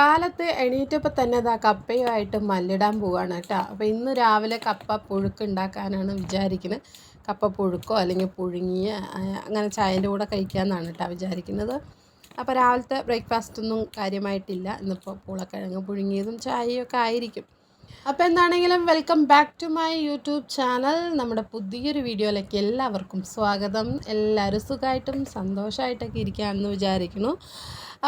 കാലത്ത് എണീറ്റപ്പോൾ തന്നെ ഇതാ കപ്പയുമായിട്ട് മല്ലിടാൻ പോവാണ് കേട്ടോ. അപ്പോൾ ഇന്ന് രാവിലെ കപ്പ പുഴുക്ക് ഉണ്ടാക്കാനാണ് വിചാരിക്കുന്നത് കപ്പ പുഴുക്കോ അല്ലെങ്കിൽ പുഴുങ്ങിയ അങ്ങനെ ചായന്റെ കൂടെ കഴിക്കാമെന്നാണ് കേട്ടോ വിചാരിക്കുന്നത്. അപ്പോൾ രാവിലത്തെ ബ്രേക്ക്ഫാസ്റ്റ് ഒന്നും കാര്യമായിട്ടില്ല. ഇന്നിപ്പോൾ പൂളക്കിഴങ്ങ് പുഴുങ്ങിയതും ചായയൊക്കെ ആയിരിക്കും. അപ്പോൾ എന്താണെങ്കിലും welcome back to my YouTube channel നമ്മുടെ പുതിയൊരു വീഡിയോയിലേക്ക് എല്ലാവർക്കും സ്വാഗതം. എല്ലാവരും സുഖമായിട്ടും സന്തോഷമായിട്ടൊക്കെ ഇരിക്കുകയാണെന്ന് വിചാരിക്കുന്നു.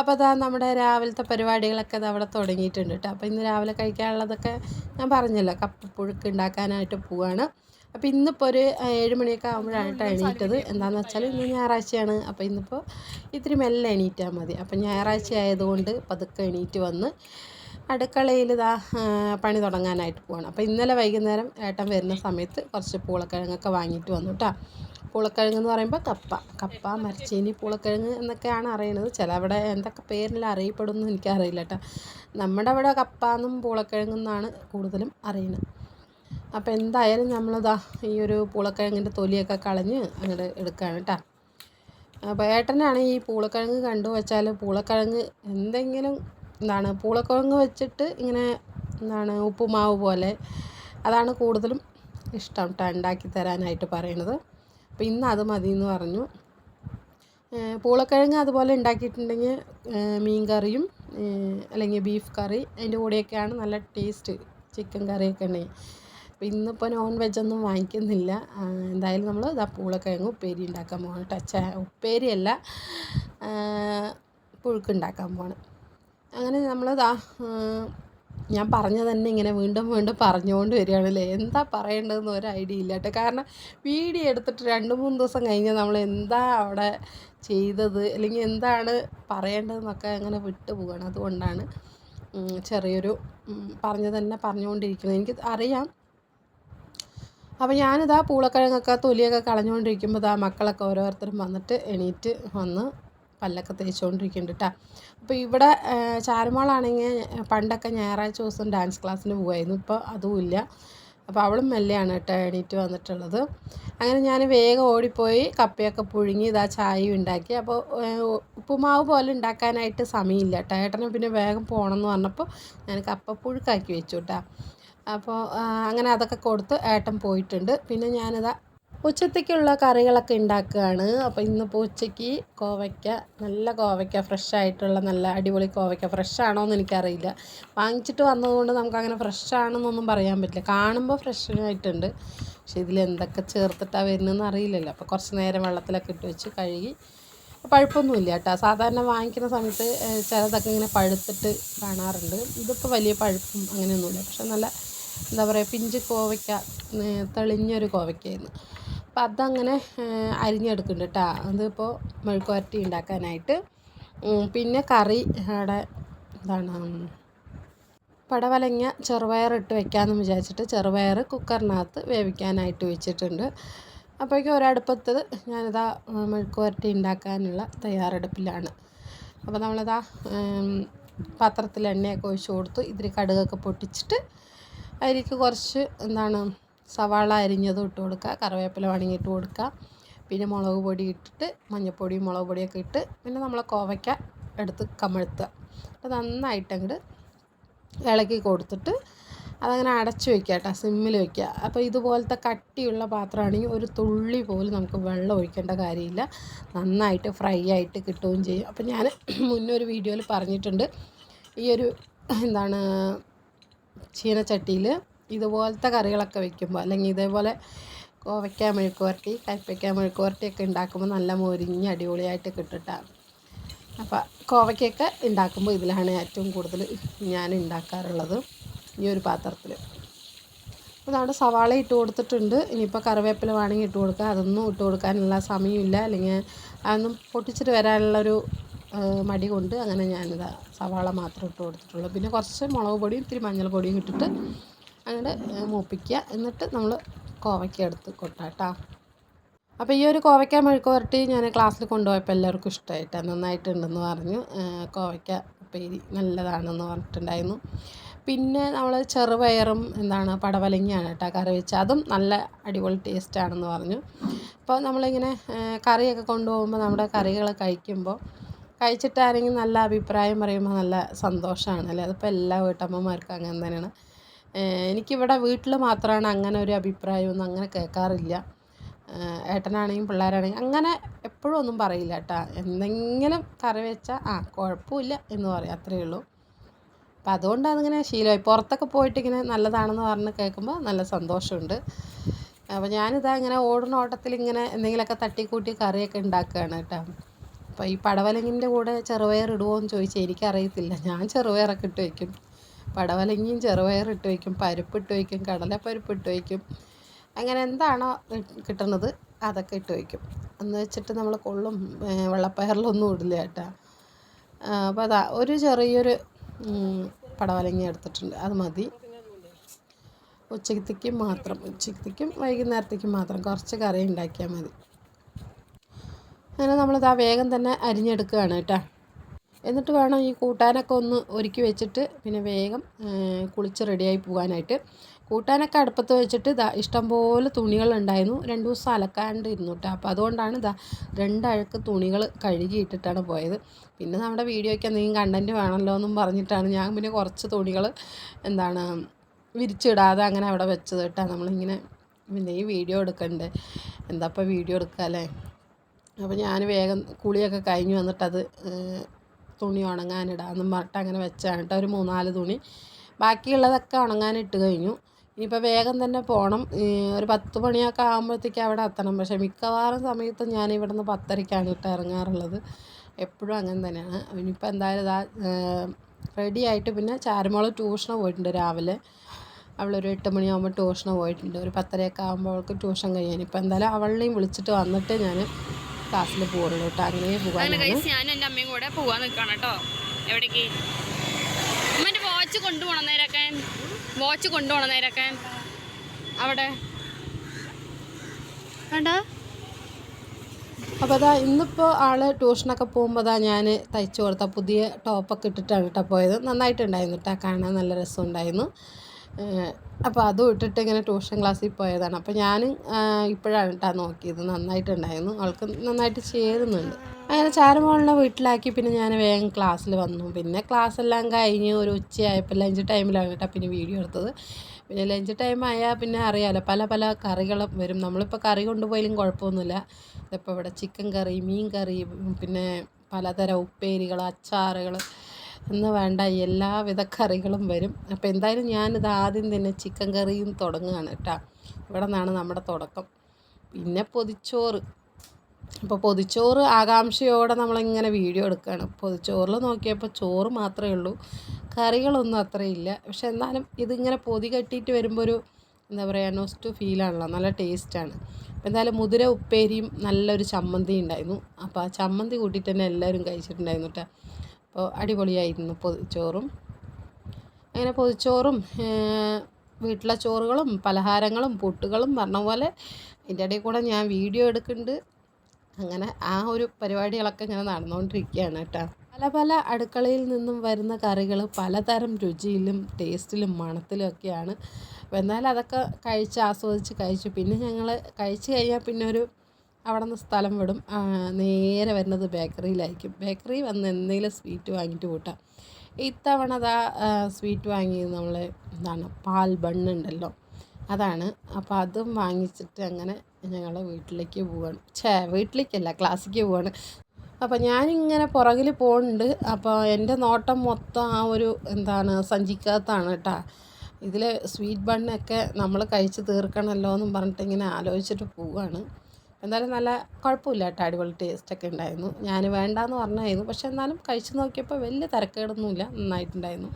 അപ്പോൾ അതാ നമ്മുടെ രാവിലത്തെ പരിപാടികളൊക്കെ അത് അവിടെ തുടങ്ങിയിട്ടുണ്ട് കേട്ടോ. അപ്പോൾ ഇന്ന് രാവിലെ കഴിക്കാനുള്ളതൊക്കെ ഞാൻ പറഞ്ഞല്ലോ. കപ്പപ്പുഴുക്ക് ഉണ്ടാക്കാനായിട്ട് പോവാണ്. അപ്പോൾ ഇന്നിപ്പോൾ ഒരു ഏഴ് മണിയൊക്കെ ആകുമ്പോഴാണ് കേട്ടോ എണീറ്റത്. എന്താണെന്ന് വെച്ചാൽ ഇന്ന് ഞായറാഴ്ചയാണ്. അപ്പോൾ ഇന്നിപ്പോൾ ഇത്തിരി മെല്ലെ എണീറ്റാൽ മതി. അപ്പോൾ ഞായറാഴ്ച ആയതുകൊണ്ട് പതുക്കെ എണീറ്റ് വന്ന് അടുക്കളയിൽ ഇതാ പണി തുടങ്ങാനായിട്ട് പോവാണ്. അപ്പോൾ ഇന്നലെ വൈകുന്നേരം ഏട്ടൻ വരുന്ന സമയത്ത് കുറച്ച് പൂളക്കിഴങ്ങൊക്കെ വാങ്ങിയിട്ട് വന്നു കേട്ടോ പൂളക്കിഴങ്ങ് എന്ന് പറയുമ്പോൾ കപ്പ. കപ്പ മരച്ചീനി പൂളക്കിഴങ്ങ് എന്നൊക്കെയാണ് അറിയണത്. ചില അവിടെ എന്തൊക്കെ പേരിൽ അറിയപ്പെടുന്നു എനിക്കറിയില്ല കേട്ടോ നമ്മുടെ അവിടെ കപ്പ എന്നും പൂളക്കിഴങ്ങ് എന്നാണ് കൂടുതലും അറിയുന്നത് അപ്പോൾ എന്തായാലും നമ്മളിതാ ഈ ഒരു പൂളക്കിഴങ്ങിന്റെ തൊലിയൊക്കെ കളഞ്ഞ് അങ്ങോട്ട് എടുക്കുകയാണ് കേട്ടോ അപ്പോൾ ഏട്ടനാണ് ഈ പൂളക്കിഴങ്ങ് കണ്ടു വെച്ചാൽ പൂളക്കിഴങ്ങ് എന്തെങ്കിലും എന്താണ് പൂളക്കിഴങ്ങ് വെച്ചിട്ട് ഇങ്ങനെ എന്താണ് ഉപ്പുമാവ് പോലെ. അതാണ് കൂടുതലും ഇഷ്ടം കേട്ടോ ഉണ്ടാക്കി തരാനായിട്ട് പറയണത്. അപ്പോൾ ഇന്ന് അത് മതി എന്ന് പറഞ്ഞു പൂളക്കിഴങ്ങ് അതുപോലെ ഉണ്ടാക്കിയിട്ടുണ്ടെങ്കിൽ മീൻ കറിയും അല്ലെങ്കിൽ ബീഫ് കറി അതിന്റെ കൂടെയൊക്കെയാണ് നല്ല ടേസ്റ്റ് ചിക്കൻ കറിയൊക്കെ ഉണ്ടെങ്കിൽ അപ്പോൾ ഇന്നിപ്പോൾ നോൺ വെജ് ഒന്നും വാങ്ങിക്കുന്നില്ല എന്തായാലും നമ്മൾ ഇതാ പൂളക്കിഴങ്ങ് ഉപ്പേരി ഉണ്ടാക്കാൻ പോകണം ടച്ച ഉപ്പേരിയല്ല പുഴുക്ക് ഉണ്ടാക്കാൻ പോകണം അങ്ങനെ നമ്മളിതാ ഞാൻ പറഞ്ഞു തന്നെ ഇങ്ങനെ വീണ്ടും വീണ്ടും പറഞ്ഞുകൊണ്ട് വരികയാണല്ലേ? എന്താ പറയേണ്ടതെന്ന് ഒരു ഐഡിയ ഇല്ല കേട്ടോ. കാരണം വീഡിയോ എടുത്തിട്ട് രണ്ട് മൂന്ന് ദിവസം കഴിഞ്ഞ് നമ്മൾ എന്താ അവിടെ ചെയ്തത് അല്ലെങ്കിൽ എന്താണ് പറയേണ്ടതെന്നൊക്കെ അങ്ങനെ വിട്ടു പോവുകയാണ് അതുകൊണ്ടാണ് ചെറിയൊരു പറഞ്ഞ തന്നെ പറഞ്ഞുകൊണ്ടിരിക്കുന്നത്. എനിക്ക് അറിയാം. അപ്പോൾ ഞാനിതാ പൂളക്കിഴങ്ങൊക്കെ തൊലിയൊക്കെ കളഞ്ഞുകൊണ്ടിരിക്കുമ്പോൾ ഇതാ മക്കളൊക്കെ ഓരോരുത്തരും വന്നിട്ട് എണീറ്റ് വന്ന് പല്ലൊക്കെ തേച്ചുകൊണ്ടിരിക്കുന്നുണ്ട് കേട്ടോ. അപ്പോൾ ഇവിടെ ചാരമോളാണെങ്കിൽ പണ്ടൊക്കെ ഞായറാഴ്ച ദിവസം ഡാൻസ് ക്ലാസ്സിന് പോകുമായിരുന്നു ഇപ്പോൾ അതുമില്ല അപ്പോൾ അവളും മെല്ലെയാണ് കേട്ടോ എണീറ്റ് വന്നിട്ടുള്ളത്. അങ്ങനെ ഞാൻ വേഗം ഓടിപ്പോയി കപ്പയൊക്കെ പുഴുങ്ങി ഇതാ ചായയും ഉണ്ടാക്കി. അപ്പോൾ ഉപ്പുമാവ് പോലെ ഉണ്ടാക്കാനായിട്ട് സമയമില്ല കേട്ടോ. ഏട്ടന് പിന്നെ വേഗം പോകണം എന്ന് പറഞ്ഞപ്പോൾ ഞാൻ കപ്പ പുഴുക്കാക്കി വെച്ചു കേട്ടോ. അപ്പോൾ അങ്ങനെ അതൊക്കെ കൊടുത്ത് ഏട്ടൻ പോയിട്ടുണ്ട്. പിന്നെ ഞാനിതാ ഉച്ചത്തേക്കുള്ള കറികളൊക്കെ ഉണ്ടാക്കുകയാണ്. അപ്പോൾ ഇന്നിപ്പോൾ ഉച്ചയ്ക്ക് കോവയ്ക്ക നല്ല കോവയ്ക്ക ഫ്രഷ് ആയിട്ടുള്ള നല്ല അടിപൊളി കോവയ്ക്ക ഫ്രഷ് ആണോ എന്ന് എനിക്കറിയില്ല. വാങ്ങിച്ചിട്ട് വന്നതുകൊണ്ട് നമുക്കങ്ങനെ ഫ്രഷ് ആണെന്നൊന്നും പറയാൻ പറ്റില്ല. കാണുമ്പോൾ ഫ്രഷ് ആയിട്ടുണ്ട്. പക്ഷെ ഇതിൽ എന്തൊക്കെ ചേർത്തിട്ടാണ് വരുന്നതെന്ന് അറിയില്ലല്ലോ. അപ്പോൾ കുറച്ച് നേരം വെള്ളത്തിലൊക്കെ ഇട്ട് വെച്ച് കഴുകി. പഴുപ്പൊന്നുമില്ല കേട്ടോ. സാധാരണ വാങ്ങിക്കുന്ന സമയത്ത് ചിലതൊക്കെ ഇങ്ങനെ പഴുത്തിട്ട് കാണാറുണ്ട്. ഇതിപ്പോൾ വലിയ പഴുപ്പും അങ്ങനെയൊന്നുമില്ല. പക്ഷെ നല്ല എന്താ പറയുക പിഞ്ച് കോവയ്ക്ക തെളിഞ്ഞൊരു കോവയ്ക്കായിരുന്നു. അപ്പം അതങ്ങനെ അരിഞ്ഞെടുക്കുന്നുണ്ട് കേട്ടോ അതിപ്പോൾ മെഴുക്കുവരട്ടി ഉണ്ടാക്കാനായിട്ട്. പിന്നെ കറി അവിടെ എന്താണ് പടവലങ്ങ ചെറുപയർ ഇട്ട് വെക്കാമെന്ന് വിചാരിച്ചിട്ട് ചെറുപയർ കുക്കറിനകത്ത് വേവിക്കാനായിട്ട് വെച്ചിട്ടുണ്ട്. അപ്പോഴേക്കും ഒരടുപ്പത്ത് ഞാനിതാ മെഴുക്കുപുരട്ടി മെഴുക്ക് പുരട്ടി ഉണ്ടാക്കാനുള്ള തയ്യാറെടുപ്പിലാണ്. അപ്പോൾ നമ്മളിതാ പാത്രത്തിൽ എണ്ണയൊക്കെ ഒഴിച്ച് കൊടുത്ത്. ഇതിൽ കടുകൊക്കെ പൊട്ടിച്ചിട്ട് അതിലേക്ക് കുറച്ച് എന്താണ് സവാള അരിഞ്ഞതും ഇട്ട് കൊടുക്കുക കറിവേപ്പില വേണമെങ്കിൽ ഇട്ട് കൊടുക്കുക പിന്നെ മുളക് പൊടി ഇട്ടിട്ട് മഞ്ഞൾപ്പൊടിയും മുളക് പൊടിയൊക്കെ ഇട്ട് പിന്നെ നമ്മൾ കോവയ്ക്ക എടുത്ത് കമഴ്ത്തുക. അത് നന്നായിട്ട് അങ്ങോട്ട് ഇളക്കി കൊടുത്തിട്ട് അതങ്ങനെ അടച്ചു വെക്കുക കേട്ടോ സിമ്മിൽ വെക്കുക. അപ്പോൾ ഇതുപോലത്തെ കട്ടിയുള്ള പാത്രമാണെങ്കിൽ ഒരു തുള്ളി പോലും നമുക്ക് വെള്ളം ഒഴിക്കേണ്ട കാര്യമില്ല. നന്നായിട്ട് ഫ്രൈ ആയിട്ട് കിട്ടുകയും ചെയ്യും. അപ്പോൾ ഞാൻ മുന്നേ ഒരു വീഡിയോയിൽ പറഞ്ഞിട്ടുണ്ട് ഈ ഒരു എന്താണ് ചീനച്ചട്ടിയിൽ ഇതുപോലത്തെ കറികളൊക്കെ വെക്കുമ്പോൾ അല്ലെങ്കിൽ ഇതേപോലെ കോവയ്ക്ക മെഴുക്കുവരട്ടി കയ്പയ്ക്ക കയ്പ്പയ്ക്ക മെഴുക്ക് ഉണ്ടാക്കുമ്പോൾ നല്ല മൊരിഞ്ഞ് അടിപൊളിയായിട്ട് കിട്ടിട്ടാണ് അപ്പോൾ കോവയ്ക്കൊക്കെ ഉണ്ടാക്കുമ്പോൾ ഇതിലാണ് ഏറ്റവും കൂടുതൽ ഞാൻ ഉണ്ടാക്കാറുള്ളത് ഈ ഒരു പാത്രത്തിൽ അപ്പോൾ നമ്മുടെ സവാള ഇട്ട് കൊടുത്തിട്ടുണ്ട്. ഇനിയിപ്പോൾ കറിവേപ്പില വേണമെങ്കിൽ ഇട്ട് കൊടുക്കുക അതൊന്നും ഇട്ട് കൊടുക്കാനുള്ള സമയമില്ല. അല്ലെങ്കിൽ അതൊന്നും പൊട്ടിച്ചിട്ട് വരാനുള്ളൊരു മടി കൊണ്ട് അങ്ങനെ ഞാനിതാ സവാള മാത്രം ഇട്ട് കൊടുത്തിട്ടുള്ളൂ. പിന്നെ കുറച്ച് മുളക് പൊടിയും ഇത്തിരി മഞ്ഞൾപ്പൊടിയും ഇട്ടിട്ട് അങ്ങനെ മൂപ്പിക്കുക എന്നിട്ട് നമ്മൾ കോവയ്ക്ക എടുത്ത് കൊട്ടാട്ടോ അപ്പോൾ ഈ ഒരു കോവയ്ക്ക മെഴുക്ക് പുരട്ടി ഞാൻ ക്ലാസ്സിൽ കൊണ്ടുപോയപ്പോൾ എല്ലാവർക്കും ഇഷ്ടമായിട്ടാണ് നന്നായിട്ടുണ്ടെന്ന് പറഞ്ഞു. കോവയ്ക്ക ഉപ്പേരി നല്ലതാണെന്ന് പറഞ്ഞിട്ടുണ്ടായിരുന്നു. പിന്നെ നമ്മൾ ചെറുപയറും എന്താണ് പടവലങ്ങയാണ് കേട്ടോ കറി വെച്ച്. അതും നല്ല അടിപൊളി ടേസ്റ്റാണെന്ന് പറഞ്ഞു. അപ്പോൾ നമ്മളിങ്ങനെ കറിയൊക്കെ കൊണ്ടുപോകുമ്പോൾ നമ്മുടെ കറികൾ കഴിക്കുമ്പോൾ കഴിച്ചിട്ട് ആരെങ്കിലും നല്ല അഭിപ്രായം പറയുമ്പോൾ നല്ല സന്തോഷമാണ് അല്ലേ? അതിപ്പോൾ എല്ലാ വീട്ടമ്മമാർക്കും അങ്ങനെ തന്നെയാണ്. എനിക്കിവിടെ വീട്ടിൽ മാത്രമാണ് അങ്ങനെ ഒരു അഭിപ്രായമൊന്നും അങ്ങനെ കേൾക്കാറില്ല. ഏട്ടനാണെങ്കിലും പിള്ളേരാണെങ്കിലും അങ്ങനെ എപ്പോഴും ഒന്നും പറയില്ല കേട്ടോ. എന്തെങ്കിലും കറി വെച്ചാൽ ആ കുഴപ്പമില്ല എന്ന് പറയും അത്രയേ ഉള്ളൂ. അപ്പം അതുകൊണ്ട് അതിങ്ങനെ ശീലമായി. പുറത്തൊക്കെ പോയിട്ട് ഇങ്ങനെ നല്ലതാണെന്ന് പറഞ്ഞ് കേൾക്കുമ്പോൾ നല്ല സന്തോഷമുണ്ട്. അപ്പോൾ ഞാനിതാ ഇങ്ങനെ ഓടുന്ന ഓട്ടത്തിൽ ഇങ്ങനെ എന്തെങ്കിലുമൊക്കെ തട്ടിക്കൂട്ടി കറിയൊക്കെ ഉണ്ടാക്കുകയാണ് കേട്ടോ. അപ്പോൾ ഈ പടവലങ്ങിന്റെ കൂടെ ചെറുപയർ ഇടുമോ എന്ന് ചോദിച്ചാൽ എനിക്കറിയത്തില്ല. ഞാൻ ചെറുപയറൊക്കെ ഇട്ട് വയ്ക്കും പടവലങ്ങിയും ചെറുപയറിട്ട് വയ്ക്കും പരിപ്പ് ഇട്ട് വയ്ക്കും കടലപ്പരിപ്പ് ഇട്ട് വയ്ക്കും. അങ്ങനെ എന്താണോ കിട്ടുന്നത് അതൊക്കെ ഇട്ട് വയ്ക്കും. എന്ന് വെച്ചിട്ട് നമ്മൾ കൊള്ളും വെള്ളപ്പയറിലൊന്നും ഇടില്ല കേട്ടോ. അപ്പോൾ അതാ ഒരു ചെറിയൊരു പടവലങ്ങി പടവലങ്ങ എടുത്തിട്ടുണ്ട്. അത് മതി. ഉച്ചക്കത്തേക്കും മാത്രം ഉച്ചക്കത്തേക്കും വൈകുന്നേരത്തേക്കും മാത്രം കുറച്ച് കറി ഉണ്ടാക്കിയാൽ മതി. അങ്ങനെ നമ്മളിതാ വേഗം തന്നെ അരിഞ്ഞെടുക്കുകയാണ് കേട്ടോ. എന്നിട്ട് വേണം ഈ കൂട്ടാനൊക്കെ ഒന്ന് ഒരുക്കി വെച്ചിട്ട് പിന്നെ വേഗം കുളിച്ച് റെഡിയായി പോകാനായിട്ട്. കൂട്ടാനൊക്കെ അടുപ്പത്ത് വെച്ചിട്ട് ഇതാ ഇഷ്ടംപോലെ തുണികളുണ്ടായിരുന്നു. രണ്ട് ദിവസം അലക്കാണ്ട് ഇരുന്നു കേട്ടോ അപ്പോൾ അതുകൊണ്ടാണ് ഇതാ രണ്ടഴുക്ക് തുണികൾ കഴുകി കഴുകിയിട്ടിട്ടാണ് പോയത്. പിന്നെ നമ്മുടെ വീഡിയോയ്ക്ക് എന്തെങ്കിലും കണ്ടന്റ് വേണമല്ലോ എന്നും പറഞ്ഞിട്ടാണ് ഞാൻ പിന്നെ കുറച്ച് തുണികൾ എന്താണ് വിരിച്ചിടാതെ അങ്ങനെ അവിടെ വെച്ചത് കേട്ടോ നമ്മളിങ്ങനെ പിന്നെ ഈ വീഡിയോ എടുക്കണ്ടേ? എന്താ ഇപ്പോൾ വീഡിയോ എടുക്കുക അല്ലേ അപ്പോൾ ഞാൻ വേഗം കുളിയൊക്കെ കഴിഞ്ഞ് വന്നിട്ടത് തുണി ഉണങ്ങാനിടാമെന്നും പറഞ്ഞിട്ട് അങ്ങനെ വെച്ചാണ് കേട്ടോ ഒരു മൂന്നാൽ തുണി. ബാക്കിയുള്ളതൊക്കെ ഉണങ്ങാനിട്ട് കഴിഞ്ഞു. ഇനിയിപ്പോൾ വേഗം തന്നെ പോകണം ഒരു പത്ത് മണിയൊക്കെ ആകുമ്പോഴത്തേക്ക് അവിടെ എത്തണം. പക്ഷേ മിക്കവാറും സമയത്തും ഞാൻ ഇവിടുന്ന് പത്തരയ്ക്കാണ് കേട്ടോ ഇറങ്ങാറുള്ളത്. എപ്പോഴും അങ്ങനെ തന്നെയാണ്. ഇനിയിപ്പോൾ എന്തായാലും ഇതാ റെഡി ആയിട്ട് പിന്നെ ചാരുമോൾ ട്യൂഷന് പോയിട്ടുണ്ട് രാവിലെ. അവളൊരു എട്ട് മണിയാകുമ്പോൾ ട്യൂഷന് പോയിട്ടുണ്ട്. ഒരു പത്തരയൊക്കെ ആകുമ്പോൾ അവൾക്ക് ട്യൂഷൻ കഴിയാൻ ഇപ്പോൾ എന്തായാലും അവളെയും വിളിച്ചിട്ട് വന്നിട്ട് ഞാൻ ക്ലാസ്സിൽ പോകുള്ളൂ കേട്ടോ അങ്ങനെ ഞാൻ പോകാനാണ് എന്റെ അമ്മയും കൂടെ പോവാൻ നിൽക്കണം കേട്ടോ എവിടേക്ക്? അമ്മന്റെ വാച്ച് കൊണ്ടുപോകണം നേരൊക്കെ. വാച്ച് കൊണ്ടുപോകണം നേരൊക്കെ. അവിടെ. വേണ്ട അപ്പോൾ അതാ ഇന്നിപ്പോൾ ആൾ ട്യൂഷനൊക്കെ പോകുമ്പോൾ അതാ ഞാൻ തയ്ച്ചു കൊടുത്ത പുതിയ ടോപ്പൊക്കെ ഇട്ടിട്ടാണ് കേട്ടോ പോയത്. നന്നായിട്ടുണ്ടായിരുന്നു കേട്ടോ കാണാൻ നല്ല രസമുണ്ടായിരുന്നു. അപ്പോൾ അതും ഇട്ടിട്ട് ഇങ്ങനെ ട്യൂഷൻ ക്ലാസ്സിൽ പോയതാണ്. അപ്പോൾ ഞാൻ ഇപ്പോഴാണ് കേട്ടോ നോക്കിയത്. നന്നായിട്ടുണ്ടായിരുന്നു. അവൾക്ക് നന്നായിട്ട് ചേരുന്നുണ്ട്. അങ്ങനെ ചാരമോളിനെ വീട്ടിലാക്കി പിന്നെ ഞാൻ വേഗം ക്ലാസ്സിൽ വന്നു. പിന്നെ ക്ലാസ് എല്ലാം കഴിഞ്ഞ് ഒരു ഉച്ചയായപ്പോൾ ലഞ്ച് ടൈമിലാണ് കേട്ടോ പിന്നെ വീഡിയോ എടുത്തത്. പിന്നെ ലഞ്ച് ടൈം ആയാൽ പിന്നെ അറിയാമല്ലോ പല പല കറികൾ വരും. നമ്മളിപ്പോൾ കറി കൊണ്ടുപോയാലും കുഴപ്പമൊന്നുമില്ല. ഇതിപ്പോൾ ഇവിടെ ചിക്കൻ കറി മീൻ കറി പിന്നെ പലതരം ഉപ്പേരികൾ അച്ചാറുകൾ എന്ന് വേണ്ട എല്ലാവിധ കറികളും വരും. അപ്പോൾ എന്തായാലും ഞാനിത് ആദ്യം തന്നെ ചിക്കൻ കറിയും തുടങ്ങുകയാണ് കേട്ടോ. ഇവിടെ നിന്നാണ് നമ്മുടെ തുടക്കം. പിന്നെ പൊതിച്ചോറ്. അപ്പോൾ പൊതിച്ചോറ് ആകാംക്ഷയോടെ നമ്മളിങ്ങനെ വീഡിയോ എടുക്കുകയാണ്. പൊതിച്ചോറിൽ നോക്കിയപ്പോൾ ചോറ് മാത്രമേ ഉള്ളൂ. കറികളൊന്നും അത്രയില്ല പക്ഷെ എന്നാലും ഇതിങ്ങനെ പൊതി കെട്ടിയിട്ട് വരുമ്പോൾ ഒരു എന്താ പറയുക നോസ്റ്റ് ഫീലാണല്ലോ നല്ല ടേസ്റ്റാണ് അപ്പോൾ എന്തായാലും മുതിര ഉപ്പേരിയും നല്ലൊരു ചമ്മന്തി ഉണ്ടായിരുന്നു അപ്പോൾ ആ ചമ്മന്തി കൂട്ടിയിട്ട് തന്നെ എല്ലാവരും കഴിച്ചിട്ടുണ്ടായിരുന്നു കേട്ടോ. അപ്പോൾ അടിപൊളിയായിരുന്നു പൊതിച്ചോറും അങ്ങനെ പൊതിച്ചോറും വീട്ടിലെ ചോറുകളും പലഹാരങ്ങളും പുട്ടുകളും പറഞ്ഞ പോലെ അതിന്റെ ഇടയിൽ കൂടെ ഞാൻ വീഡിയോ എടുക്കുന്നുണ്ട്. അങ്ങനെ ആ ഒരു പരിപാടികളൊക്കെ ഇങ്ങനെ നടന്നുകൊണ്ടിരിക്കുകയാണ് കേട്ടോ. പല പല അടുക്കളയിൽ നിന്നും വരുന്ന കറികൾ പലതരം രുചിയിലും ടേസ്റ്റിലും മണത്തിലും ഒക്കെയാണ്. എന്നാലും അതൊക്കെ കഴിച്ച് ആസ്വദിച്ച് കഴിച്ചു. പിന്നെ ഞങ്ങൾ കഴിച്ച് കഴിഞ്ഞാൽ പിന്നെ ഒരു അവിടെ നിന്ന് സ്ഥലം വിടും. നേരെ വരുന്നത് ബേക്കറിയിലായിരിക്കും. ബേക്കറി വന്ന് എന്തെങ്കിലും സ്വീറ്റ് വാങ്ങിയിട്ട് കൂട്ടാം. ഇത്തവണ അതാ സ്വീറ്റ് വാങ്ങി നമ്മൾ എന്താണ് പാൽ ബണ്ണുണ്ടല്ലോ അതാണ്. അപ്പോൾ അതും വാങ്ങിച്ചിട്ട് അങ്ങനെ ഞങ്ങൾ വീട്ടിലേക്ക് പോവാണ്. ഛേ വീട്ടിലേക്കല്ല ക്ലാസ്സിലേക്ക് പോവാണ്. അപ്പോൾ ഞാനിങ്ങനെ പുറകിൽ പോകുന്നുണ്ട് അപ്പോൾ എന്റെ നോട്ടം മൊത്തം ആ ഒരു എന്താണ് സഞ്ചിക്കകത്താണ് കേട്ടോ. ഇതിൽ സ്വീറ്റ് ബണ്ണൊക്കെ നമ്മൾ കഴിച്ച് തീർക്കണമല്ലോ എന്നും പറഞ്ഞിട്ട് ഇങ്ങനെ ആലോചിച്ചിട്ട് പോവുകയാണ് എന്തായാലും നല്ല കുഴപ്പമില്ല കേട്ടോ. അടിപൊളി ടേസ്റ്റൊക്കെ ഉണ്ടായിരുന്നു. ഞാൻ വേണ്ടാന്ന് പറഞ്ഞായിരുന്നു. പക്ഷെ എന്നാലും കഴിച്ച് നോക്കിയപ്പോൾ വലിയ തിരക്കേടൊന്നുമില്ല. നന്നായിട്ടുണ്ടായിരുന്നു.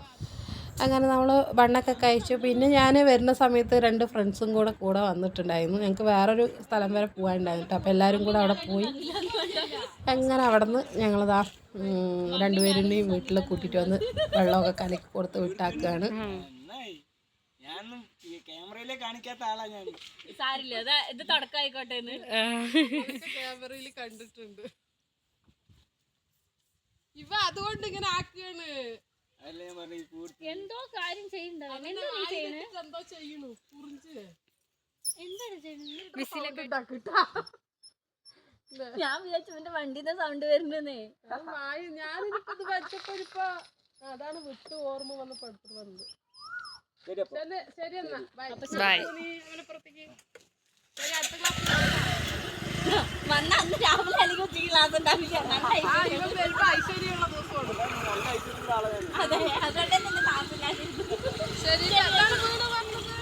അങ്ങനെ നമ്മൾ ബണ്ണൊക്കെ കഴിച്ചു. പിന്നെ ഞാൻ വരുന്ന സമയത്ത് രണ്ട് ഫ്രണ്ട്സും കൂടെ കൂടെ വന്നിട്ടുണ്ടായിരുന്നു. ഞങ്ങൾക്ക് വേറൊരു സ്ഥലം വരെ പോകാനുണ്ടായിരുന്നു അപ്പോൾ എല്ലാവരും കൂടെ അവിടെ പോയി. അങ്ങനെ അവിടെ നിന്ന് ഞങ്ങളിതാ രണ്ടുപേരുടെയും വീട്ടിൽ കൂട്ടിയിട്ട് വന്ന് വെള്ളമൊക്കെ കലക്കി കൊടുത്ത് വിട്ടാക്കുകയാണ്. ക്യാമറയിലേ കാണിക്കാത്ത ആളാ ഞാൻ സാരില്ല? ഇത് എന്ന് ക്യാമറയിൽ കണ്ടിട്ടുണ്ട്. ഇവ അതുകൊണ്ട് ഇങ്ങനെ ആക്കുകയാണ്. എന്തോ കാര്യം ചെയ്യുന്നുണ്ടോ? എന്താ നീ ചെയ്യണേ? പുറിഞ്ച് എന്താണ് ചെയ്യുന്നത് ഞാൻ വിചാരിച്ചു എന്റെ വണ്ടിന്റെ സൗണ്ട് വരുന്നേ ഞാനിപ്പോ ഇത് വെച്ചപ്പോ ഇപ്പൊ അതാണ് വിട്ടു ഓർമ്മ വന്ന് അടുത്ത് വന്നത് ശരി അപ്പൊ ശരി എന്നാ ബൈ. ബൈ. വന്ന അന്ന് രാവിലെ അല്ലെങ്കിൽ ഉച്ചയ്ക്ക് ക്ലാസ് ഉണ്ടാവില്ല. അതെ അതുകൊണ്ട് തന്നെ ക്ലാസ് ശരി അതാണ് വന്നത്?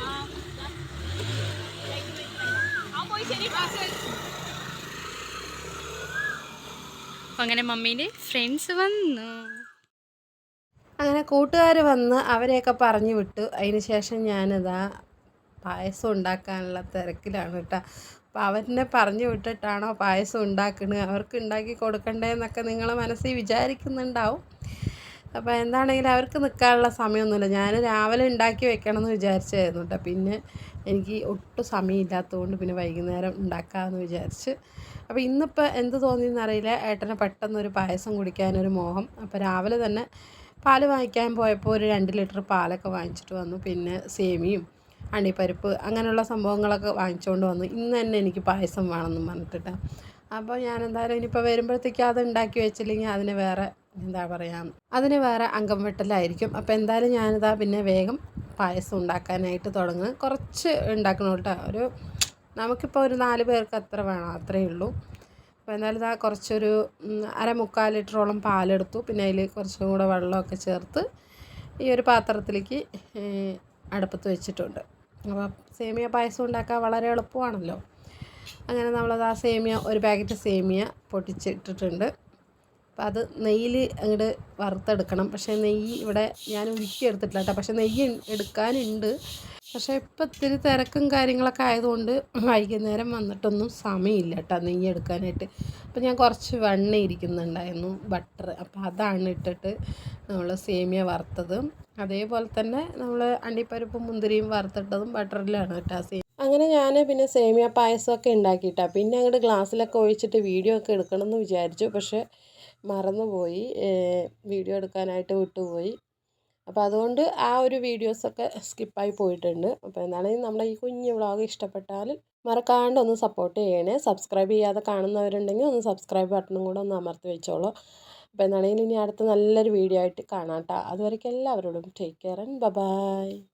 ആ പോയി ശരി. അപ്പൊ അങ്ങനെ മമ്മീന്റെ ഫ്രണ്ട്സ് വന്നു. അങ്ങനെ കൂട്ടുകാർ വന്ന് അവരെയൊക്കെ പറഞ്ഞു വിട്ടു. അതിന് ശേഷം ഞാനിതാ പായസം ഉണ്ടാക്കാനുള്ള തിരക്കിലാണ് കേട്ടോ. അപ്പോൾ അവരെന്നെ പറഞ്ഞു വിട്ടിട്ടാണോ പായസം ഉണ്ടാക്കുന്നത് അവർക്ക് ഉണ്ടാക്കി കൊടുക്കണ്ടേന്നൊക്കെ നിങ്ങൾ മനസ്സിൽ വിചാരിക്കുന്നുണ്ടാവും. അപ്പോൾ എന്താണെങ്കിലും അവർക്ക് നിൽക്കാനുള്ള സമയമൊന്നുമില്ല ഞാൻ രാവിലെ ഉണ്ടാക്കി വെക്കണം എന്ന് വിചാരിച്ചായിരുന്നു കേട്ടോ. പിന്നെ എനിക്ക് ഒട്ടും സമയമില്ലാത്തതുകൊണ്ട് പിന്നെ വൈകുന്നേരം ഉണ്ടാക്കാമെന്ന് വിചാരിച്ച്. അപ്പോൾ ഇന്നിപ്പോൾ എന്ത് തോന്നിയെന്നറിയില്ല. ഏട്ടനെ പെട്ടെന്നൊരു പായസം കുടിക്കാനൊരു മോഹം. അപ്പോൾ രാവിലെ തന്നെ പാൽ വാങ്ങിക്കാൻ പോയപ്പോൾ ഒരു രണ്ട് ലിറ്റർ പാലൊക്കെ വാങ്ങിച്ചിട്ട് വന്നു. പിന്നെ സേമിയും അണ്ടിപ്പരിപ്പ് അങ്ങനെയുള്ള സംഭവങ്ങളൊക്കെ വാങ്ങിച്ചുകൊണ്ട് വന്നു. ഇന്ന് തന്നെ എനിക്ക് പായസം വേണമെന്നും പറഞ്ഞിട്ട് അപ്പോൾ ഞാൻ എന്തായാലും ഇനിയിപ്പോൾ വരുമ്പോഴത്തേക്കും അത് ഉണ്ടാക്കി വെച്ചില്ലെങ്കിൽ അതിന് വേറെ എന്താ പറയുക അതിന് വേറെ അംഗം വെട്ടലായിരിക്കും. അപ്പോൾ എന്തായാലും ഞാനിതാ പിന്നെ വേഗം പായസം ഉണ്ടാക്കാനായിട്ട് തുടങ്ങുക കുറച്ച് ഉണ്ടാക്കണം കേട്ടോ ഒരു നമുക്കിപ്പോൾ ഒരു നാല് പേർക്ക് അത്ര വേണം അത്രയേ ഉള്ളൂ. അപ്പോൾ എന്നാലും ഇതാ കുറച്ചൊരു അര മുക്കാൽ ലിറ്ററോളം പാലെടുത്തു. പിന്നെ അതിൽ കുറച്ചും കൂടെ വെള്ളമൊക്കെ ചേർത്ത് ഈ ഒരു പാത്രത്തിലേക്ക് അടുപ്പത്ത് വെച്ചിട്ടുണ്ട്. അപ്പോൾ സേമിയ പായസം ഉണ്ടാക്കാൻ വളരെ എളുപ്പമാണല്ലോ. അങ്ങനെ നമ്മളത് ആ സേമിയ ഒരു പാക്കറ്റ് സേമിയ പൊട്ടിച്ചിട്ടിട്ടുണ്ട്. അപ്പോൾ അത് നെയ്യിൽ അങ്ങോട്ട് വറുത്തെടുക്കണം. പക്ഷേ നെയ്യ് ഇവിടെ ഞാൻ ഉരുക്കി എടുത്തിട്ടില്ല കേട്ടോ. പക്ഷേ നെയ്യ് എടുക്കാനുണ്ട്. പക്ഷേ ഇപ്പം ഇത്തിരി തിരക്കും കാര്യങ്ങളൊക്കെ ആയതുകൊണ്ട് വൈകുന്നേരം വന്നിട്ടൊന്നും സമയമില്ല കേട്ടോ നെയ്യ് എടുക്കാനായിട്ട്. അപ്പം ഞാൻ കുറച്ച് വെണ്ണ ഇരിക്കുന്നുണ്ടായിരുന്നു ബട്ടർ അപ്പോൾ അതാണ് ഇട്ടിട്ട് നമ്മൾ സേമിയ വറുത്തത്. അതേപോലെ തന്നെ നമ്മൾ അണ്ടിപ്പരിപ്പും മുന്തിരിയും വറുത്തിട്ടതും ബട്ടറിലാണ് കേട്ടോ സേമിയ. അങ്ങനെ ഞാൻ പിന്നെ സേമിയ പായസമൊക്കെ ഉണ്ടാക്കിയിട്ടാണ്. പിന്നെ അങ്ങോട്ട് ഗ്ലാസ്സിലൊക്കെ ഒഴിച്ചിട്ട് വീഡിയോ ഒക്കെ എടുക്കണം എന്ന് വിചാരിച്ചു. പക്ഷേ മറന്നുപോയി വീഡിയോ എടുക്കാനായിട്ട് വിട്ടുപോയി. അപ്പോൾ അതുകൊണ്ട് ആ ഒരു വീഡിയോസൊക്കെ സ്കിപ്പായി പോയിട്ടുണ്ട്. അപ്പോൾ എന്നാലും നമ്മുടെ ഈ കുഞ്ഞു വ്ളോഗ് ഇഷ്ടപ്പെട്ടാൽ മറക്കാണ്ട് ഒന്ന് സപ്പോർട്ട് ചെയ്യണേ. സബ്സ്ക്രൈബ് ചെയ്യാതെ കാണുന്നവരുണ്ടെങ്കിൽ ഒന്ന് സബ്സ്ക്രൈബ് ബട്ടണും കൂടെ ഒന്ന് അമർത്തി വെച്ചോളൂ. അപ്പോൾ എന്നാണെങ്കിൽ ഇനി അടുത്ത നല്ലൊരു വീഡിയോ ആയിട്ട് കാണാം കേട്ടോ. അതുവരേക്കും എല്ലാവരോടും ടേക്ക് കെയർ ആൻഡ് ബൈ